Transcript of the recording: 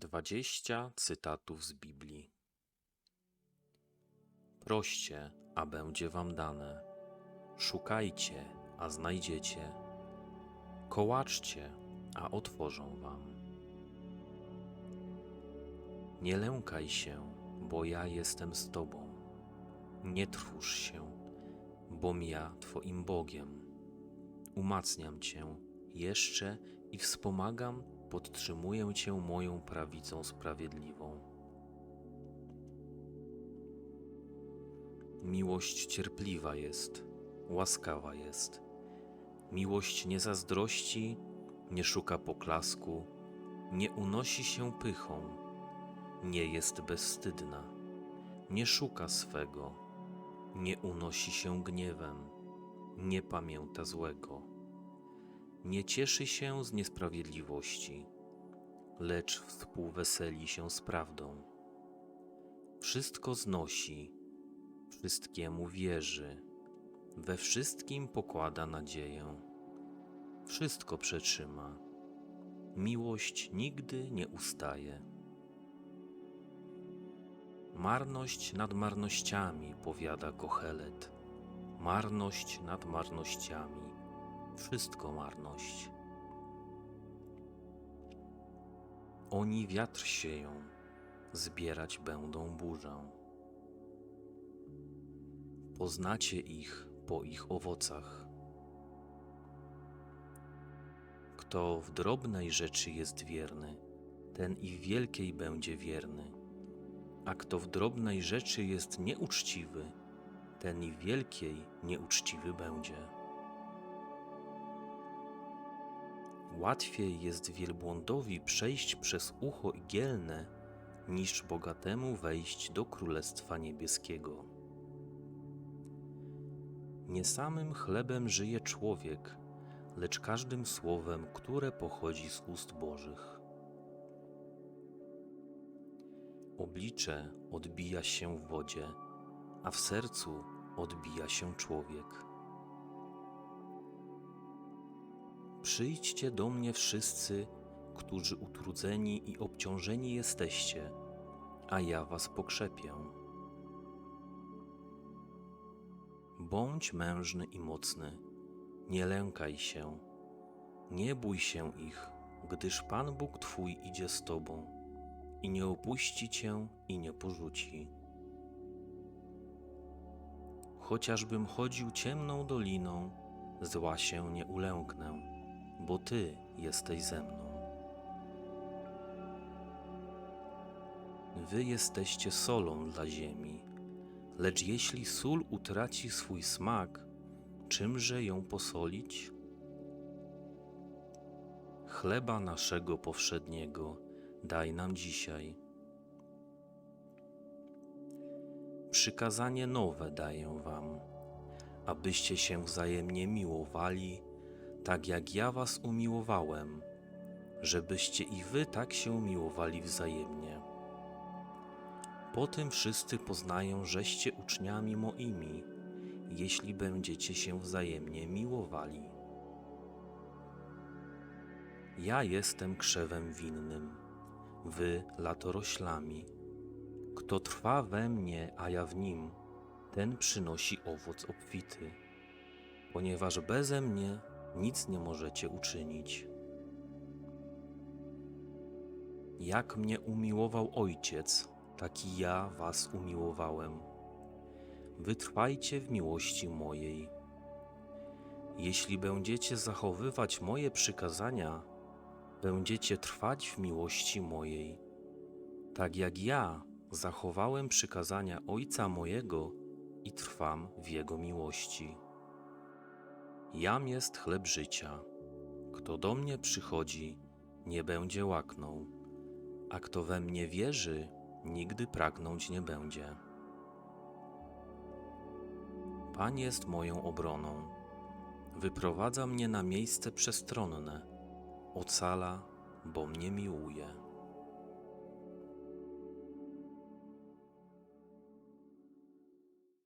Dwadzieścia cytatów z Biblii. Proście, a będzie wam dane. Szukajcie, a znajdziecie. Kołaczcie, a otworzą wam. Nie lękaj się, bo ja jestem z tobą. Nie trwóż się, bom ja twoim Bogiem. Umacniam cię jeszcze i wspomagam, podtrzymuję cię moją prawicą sprawiedliwą. Miłość cierpliwa jest, łaskawa jest. Miłość nie zazdrości, nie szuka poklasku, nie unosi się pychą, nie jest bezstydna, nie szuka swego, nie unosi się gniewem, nie pamięta złego, nie cieszy się z niesprawiedliwości, lecz współweseli się z prawdą. Wszystko znosi, wszystkiemu wierzy, we wszystkim pokłada nadzieję, wszystko przetrzyma. Miłość nigdy nie ustaje. Marność nad marnościami, powiada Kohelet. Marność nad marnościami, wszystko marność. Oni wiatr sieją, zbierać będą burzę. Poznacie ich po ich owocach. Kto w drobnej rzeczy jest wierny, ten i w wielkiej będzie wierny. A kto w drobnej rzeczy jest nieuczciwy, ten i w wielkiej nieuczciwy będzie. Łatwiej jest wielbłądowi przejść przez ucho igielne, niż bogatemu wejść do Królestwa Niebieskiego. Nie samym chlebem żyje człowiek, lecz każdym słowem, które pochodzi z ust Bożych. Oblicze odbija się w wodzie, a w sercu odbija się człowiek. Przyjdźcie do mnie wszyscy, którzy utrudzeni i obciążeni jesteście, a ja was pokrzepię. Bądź mężny i mocny, nie lękaj się, nie bój się ich, gdyż Pan Bóg Twój idzie z Tobą i nie opuści Cię i nie porzuci. Chociażbym chodził ciemną doliną, zła się nie ulęknę, bo Ty jesteś ze mną. Wy jesteście solą dla ziemi, lecz jeśli sól utraci swój smak, czymże ją posolić? Chleba naszego powszedniego daj nam dzisiaj. Przykazanie nowe daję wam, abyście się wzajemnie miłowali, tak jak ja was umiłowałem, żebyście i wy tak się miłowali wzajemnie. Po tym wszyscy poznają, żeście uczniami moimi, jeśli będziecie się wzajemnie miłowali. Ja jestem krzewem winnym, wy latoroślami. Kto trwa we mnie, a ja w nim, ten przynosi owoc obfity, ponieważ beze mnie nic nie możecie uczynić. Jak mnie umiłował Ojciec, taki ja was umiłowałem. Wytrwajcie w miłości mojej. Jeśli będziecie zachowywać moje przykazania, będziecie trwać w miłości mojej, tak jak ja zachowałem przykazania Ojca mojego i trwam w Jego miłości. Jam jest chleb życia. Kto do mnie przychodzi, nie będzie łaknął, a kto we mnie wierzy, nigdy pragnąć nie będzie. Pan jest moją obroną. Wyprowadza mnie na miejsce przestronne. Ocala, bo mnie miłuje.